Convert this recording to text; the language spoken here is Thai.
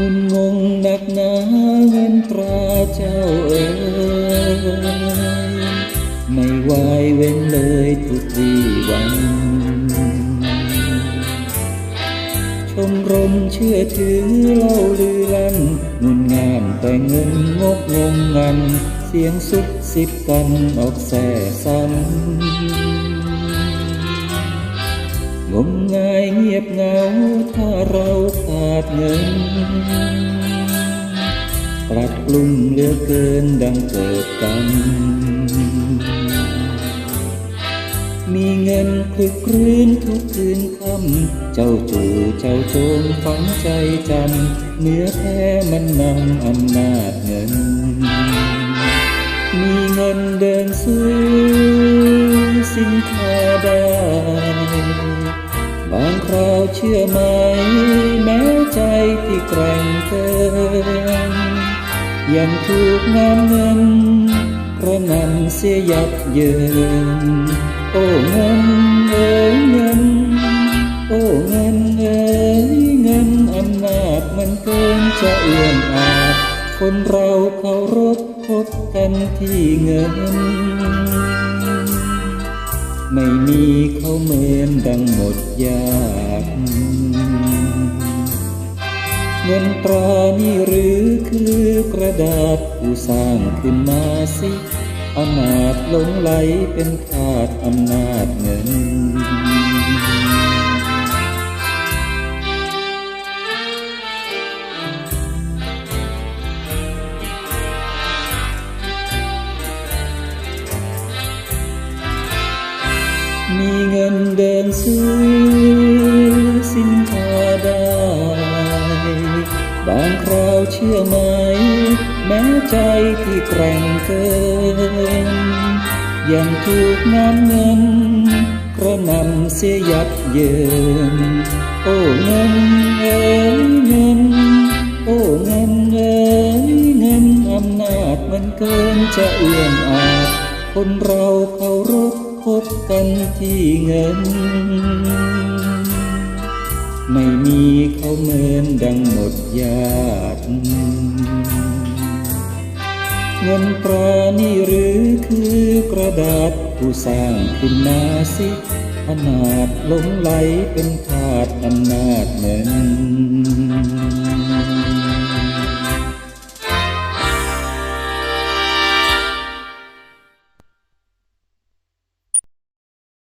งุนงงหนักหนาเงินตราเจ้าเอ๋ยไม่วายเว้นเลยทุกวี่วัน ชมรมเชื่อถือเล่าลือลันงุนงามแต่เงินงกงงงัน เสียงสุดสิบกันออกแส่ซ้ำงมงายเงียบเหงาถ้าเรา ดเงินรัดกลุ่มเหลือเกินดังเกิดกันมีเงินคลึกครื้นทุกคืนค่ำเจ้าจู่เจ้าโจมฝังใจจำเนื้อแท้มันนำอำนาจเงิน มีเงินเดินซื้อสินค้าได้ บางคราวเชื่อไหมแม้ แกร่งเกินยังถูกงานเงินกระนำเสียยับเยินโอ้เงินเอ๋ยเงิน โอ้เงินเอ๋ยเงินอำนาจมันเกินจะเอื้อมอาจคนเราเคารพพบกันที่เงิน ไม่มีเขาเหมือนดังหมดยาก เงินตรานี่หรือคือกระดาษผู้สร้างขึ้นมาสิอำนาจหลงไหลเป็นทาสอำนาจเงิน มีเงินเดินซื้อ บางคราวเชื่อไหม แม้ใจที่แกร่งเกิน ยังถูกน้ำเงินกระนำเสียยับเยิน โอ้เงินเอ๋ยเงิน โอ้เงินเอ๋ยเงินอำนาจมันเกินจะเอื้อมอาจ คนเราเคารพพบกันที่เงิน ไม่มีเขาเหมือนดังหมดญาติเงินตรานี่หรือคือกระดาษผู้สร้างขึ้นมาสิอนาดหลงไหลเป็นขาดอำนาจเหมือน